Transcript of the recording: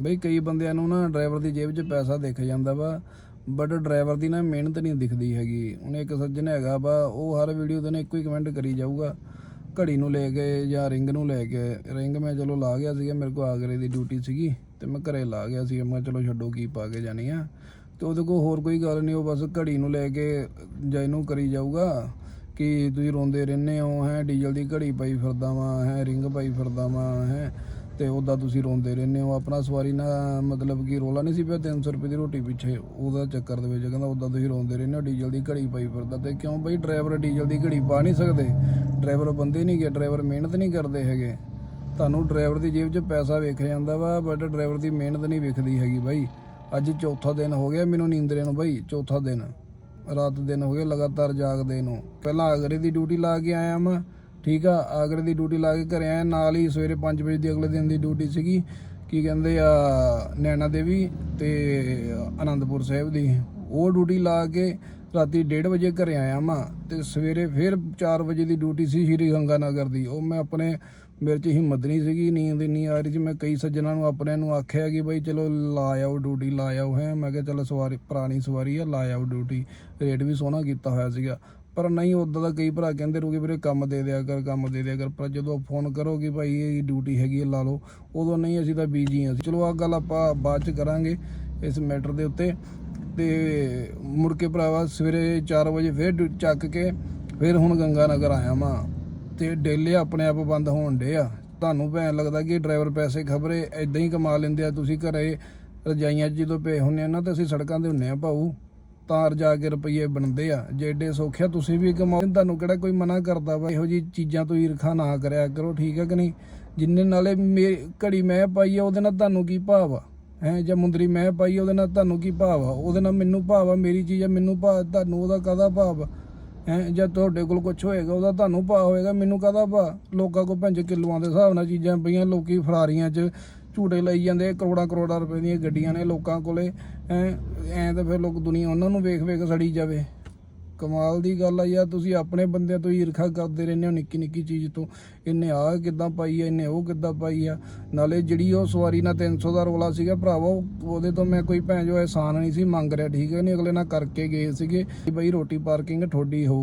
ਬਈ ਕਈ ਬੰਦਿਆਂ ਨੂੰ ਨਾ ਡਰਾਈਵਰ ਦੀ ਜੇਬ 'ਚ ਪੈਸਾ ਦਿਖ ਜਾਂਦਾ ਵਾ ਬਟ ਡਰਾਈਵਰ ਦੀ ਨਾ ਮਿਹਨਤ ਨਹੀਂ ਦਿਖਦੀ ਹੈਗੀ। ਉਹਨੇ ਇੱਕ ਸੱਜਣ ਹੈਗਾ ਵਾ, ਉਹ ਹਰ ਵੀਡੀਓ ਦੇ ਨੇ ਇੱਕੋ ਹੀ ਕਮੈਂਟ ਕਰੀ ਜਾਊਗਾ। ਘੜੀ ਨੂੰ ਲੈ ਕੇ ਜਾਂ ਰਿੰਗ ਨੂੰ ਲੈ ਕੇ। ਰਿੰਗ ਮੈਂ ਚਲੋ ਲਾ ਗਿਆ ਸੀਗਾ, ਮੇਰੇ ਕੋਲ ਆਗਰੇ ਦੀ ਡਿਊਟੀ ਸੀਗੀ, ਤੇ ਮੈਂ ਘਰੇ ਲਾ ਗਿਆ ਸੀ ਮੈਂ ਚਲੋ ਛੱਡੋ, ਕੀ ਪਾ ਕੇ ਜਾਣੀ ਆ। ਤੇ ਉਹਦੇ ਕੋਲ ਹੋਰ ਕੋਈ ਗੱਲ ਨਹੀਂ, ਉਹ ਬਸ ਘੜੀ ਨੂੰ ਲੈ ਕੇ ਜਾਂ ਇਹਨੂੰ ਕਰੀ ਜਾਊਗਾ ਕਿ ਤੁਸੀਂ ਰੋਂਦੇ ਰਹਿੰਦੇ ਹੋ, ਹੈ, ਡੀਜ਼ਲ ਦੀ ਘੜੀ ਪਾਈ ਫਿਰਦਾ ਵਾਂ, ਹੈ ਰਿੰਗ ਪਾਈ ਫਿਰਦਾ ਵਾਂ, ਹੈ। ਤੇ ਉਹਦਾ ਤੁਸੀਂ ਰੋਂਦੇ ਰਹਿੰਦੇ ਹੋ, ਆਪਣਾ ਸਵਾਰੀ ਨਾ ਮਤਲਬ ਕਿ ਰੋਲਾ ਨਹੀਂ ਸੀ ਪਿਆ 300 ਰੁਪਏ ਦੀ ਰੋਟੀ ਪਿੱਛੇ, ਉਹਦਾ ਚੱਕਰ ਦੇ ਵਿੱਚ ਕਹਿੰਦਾ ਉਹਦਾ ਤੁਸੀਂ ਰੋਂਦੇ ਰਹਿੰਦੇ ਹੋ, ਡੀਜ਼ਲ ਦੀ ਘੜੀ ਪਾਈ ਫਿਰਦਾ ਤੇ ਕਿਉਂ ਬਈ ਡਰਾਈਵਰ ਡੀਜ਼ਲ ਦੀ ਘੜੀ ਪਾ ਨਹੀਂ ਸਕਦੇ? ਡਰਾਈਵਰ ਬੰਦੇ ਨਹੀਂ ਗਏ ਡਰਾਈਵਰ ਮਿਹਨਤ ਨਹੀਂ ਕਰਦੇ ਹੈਗੇ। ਤੁਹਾਨੂੰ ਡਰਾਈਵਰ ਦੀ ਜੇਬ 'ਚ ਪੈਸਾ ਵੇਖ ਜਾਂਦਾ ਵਾ ਬਟ ਡਰਾਈਵਰ ਦੀ ਮਿਹਨਤ ਨਹੀਂ ਵਿਖਦੀ ਹੈਗੀ ਬਾਈ। ਅੱਜ ਚੌਥਾ ਦਿਨ ਹੋ ਗਿਆ ਮੈਨੂੰ ਨੀਂਦਰੇ ਨੂੰ ਬਾਈ, ਚੌਥਾ ਦਿਨ। ਰਾਤ ਦਿਨ ਹੋ ਗਿਆ ਲਗਾਤਾਰ ਜਾਗਦੇ ਨੂੰ। ਪਹਿਲਾਂ ਆਗਰੇ ਦੀ ਡਿਊਟੀ ਲਾ ਕੇ ਆਇਆ ਮੈਂ ਠੀਕ ਆ, ਆਗਰੇ ਦੀ ਡਿਊਟੀ ਲਾ ਕੇ ਘਰੇ ਆਇਆ, ਨਾਲ ਹੀ ਸਵੇਰੇ 5 ਵਜੇ ਦੀ ਅਗਲੇ ਦਿਨ ਦੀ ਡਿਊਟੀ ਸੀਗੀ। ਕੀ ਕਹਿੰਦੇ ਆ, ਨੈਣਾ ਦੇਵੀ ਤੇ ਆਨੰਦਪੁਰ ਸਾਹਿਬ ਦੀ। ਉਹ ਡਿਊਟੀ ਲਾ ਕੇ ਰਾਤੀ 1:30 ਵਜੇ ਘਰੇ ਆਇਆ ਮੈਂ ਤੇ ਸਵੇਰੇ ਫਿਰ 4 ਵਜੇ ਦੀ ਡਿਊਟੀ ਸੀ ਸ਼੍ਰੀ ਗੰਗਾਨਗਰ ਦੀ। ਉਹ ਮੈਂ ਆਪਣੇ, ਮੇਰੇ 'ਚ ਹਿੰਮਤ ਨਹੀਂ ਸੀਗੀ, ਨੀਂਦ ਨਹੀਂ ਆ ਰਹੀ ਸੀ, ਮੈਂ ਕਈ ਸੱਜਣਾਂ ਨੂੰ ਆਪਣਿਆਂ ਨੂੰ ਆਖਿਆ ਕਿ ਬਈ ਚਲੋ ਲਾ ਆਓ ਡਿਊਟੀ ਲਾ ਆਓ ਹੈ। ਮੈਂ ਕਿਹਾ ਚਲੋ ਸਵਾਰੀ, ਪੁਰਾਣੀ ਸਵਾਰੀ ਆ, ਲਾ ਆਓ ਡਿਊਟੀ ਰੇਟ ਵੀ ਸੋਹਣਾ ਕੀਤਾ ਹੋਇਆ ਸੀਗਾ। ਪਰ ਨਹੀਂ ਉਦਾਂ ਦਾ ਕਈ ਭਰਾ ਕਹਿੰਦੇ ਰੋਗੇ ਵੀਰੇ, ਕੰਮ ਦੇ ਦਿਆ ਕਰ, ਕੰਮ ਦੇ ਦਿਆ ਕਰ, ਪਰ ਜਦੋਂ ਫੋਨ ਕਰੋਗੇ ਭਾਈ ਇਹ ਡਿਊਟੀ ਹੈਗੀ ਹੈ, ਲਾ ਲਓ, ਉਦੋਂ ਨਹੀਂ ਅਸੀਂ ਤਾਂ ਬੀਜੀ ਹਾਂ ਚਲੋ ਆ ਗੱਲ ਆਪਾਂ ਬਾਅਦ ਚ ਕਰਾਂਗੇ ਇਸ ਮੈਟਰ ਦੇ ਉੱਤੇ। ਤੇ ਮੁੜ ਕੇ ਭਰਾਵਾ ਸਵੇਰੇ 4 ਵਜੇ ਫਿਰ ਡਿਊ- ਚੱਕ ਕੇ ਫਿਰ ਹੁਣ ਗੰਗਾ ਨਗਰ ਆਇਆ ਮਾਂ ਤੇ ਡੇਲੇ ਆਪਣੇ ਆਪ ਬੰਦ ਹੋਣ ਡੇ ਆ। ਤੁਹਾਨੂੰ ਭੈਣ ਲੱਗਦਾ ਕਿ ਡਰਾਈਵਰ ਪੈਸੇ ਖਬਰੇ ਐਦਾਂ ਹੀ ਕਮਾ ਲੈਂਦੇ ਆ। ਤੁਸੀਂ ਘਰੇ ਰਜਾਈਆਂ 'ਚ ਜਦੋਂ ਪਏ ਹੁੰਨੇ ਆ ਨਾ, ਤਾਂ ਅਸੀਂ ਸੜਕਾਂ ਦੇ ਹੁੰਨੇ ਆ ਭਾਊ। ਤਾਰ ਜਾ ਕੇ ਰੁਪਈਏ ਬਣਦੇ ਆ, ਜੇ ਏਡੇ ਸੌਖਿਆ ਤੁਸੀਂ ਵੀ ਕਮਾਓ। ਤੁਹਾਨੂੰ ਕਿਹੜਾ ਕੋਈ ਮਨਾ ਕਰਦਾ ਵਾ, ਇਹੋ ਜੀ ਚੀਜ਼ਾਂ ਤੋਂ ਈਰਖਾ ਨਾ ਕਰਿਆ ਕਰੋ, ਠੀਕ ਹੈ ਕਿ ਨਹੀਂ? ਜਿੰਨੇ ਨਾਲੇ ਮੇ- ਘੜੀ ਮੈਂ ਪਾਈ ਆ, ਉਹਦੇ ਨਾਲ ਤੁਹਾਨੂੰ ਕੀ ਭਾਵ ਆ? ਹੈ, ਜਾਂ ਮੁੰਦਰੀ ਮੈਂ ਪਾਈ ਉਹਦੇ ਨਾਲ ਤੁਹਾਨੂੰ ਕੀ ਭਾਵ ਆ? ਉਹਦੇ ਨਾਲ ਮੈਨੂੰ ਭਾਵ ਆ, ਮੇਰੀ ਚੀਜ਼ ਆ, ਮੈਨੂੰ ਭਾਵ ਤੁਹਾਨੂੰ ਉਹਦਾ ਕਾਹਦਾ ਭਾਵ ਆ? ਹੈ, ਜਾਂ ਤੁਹਾਡੇ ਕੋਲ ਕੁਝ ਹੋਏਗਾ, ਉਹਦਾ ਤੁਹਾਨੂੰ ਭਾਅ ਹੋਏਗਾ, ਮੈਨੂੰ ਕਾਹਦਾ ਭਾਅ ਲੋਕਾਂ ਕੋਲ ਪੰਜ ਕਿਲੋਆਂ ਦੇ ਹਿਸਾਬ ਨਾਲ ਚੀਜ਼ਾਂ ਪਈਆਂ, ਲੋਕੀ ਫਰਾਰੀਆਂ 'ਚ ਝੂਟੇ ਲਈ ਜਾਂਦੇ ਕਰੋੜਾਂ ਕਰੋੜਾਂ ਰੁਪਏ ਦੀਆਂ ਗੱਡੀਆਂ ਨੇ ਲੋਕਾਂ ਕੋਲੇ। ਐ ਐ ਤਾਂ ਫਿਰ ਲੋਕ ਦੁਨੀਆ ਉਹਨਾਂ ਨੂੰ ਵੇਖ ਵੇਖ ਸੜੀ ਜਾਵੇ। ਕਮਾਲ ਦੀ ਗੱਲ ਆ ਯਾਰ, ਤੁਸੀਂ ਆਪਣੇ ਬੰਦਿਆਂ ਤੋਂ ਈਰਖਾ ਕਰਦੇ ਰਹਿੰਦੇ ਹੋ ਨਿੱਕੀ ਨਿੱਕੀ ਚੀਜ਼ ਤੋਂ। ਇਹਨੇ ਆਹ ਕਿੱਦਾਂ ਪਾਈ ਆ ਇਹਨੇ ਉਹ ਕਿੱਦਾਂ ਪਾਈ ਆ। ਨਾਲੇ ਜਿਹੜੀ ਉਹ ਸਵਾਰੀ ਨਾਲ 300 ਦਾ ਰੋਲਾ ਸੀਗਾ, ਭਰਾਵਾ ਉਹਦੇ ਤੋਂ ਮੈਂ ਕੋਈ ਭੈਣ ਜੋ ਅਹਿਸਾਨ ਨਹੀਂ ਸੀ, ਮੰਗ ਰਿਹਾ, ਠੀਕ ਹੈ ਨਹੀਂ ਅਗਲੇ ਨਾਲ ਕਰਕੇ ਗਏ ਸੀਗੇ ਕਿ ਬਈ ਰੋਟੀ ਪਾਰਕਿੰਗ ਤੁਹਾਡੀ ਹੋਊ।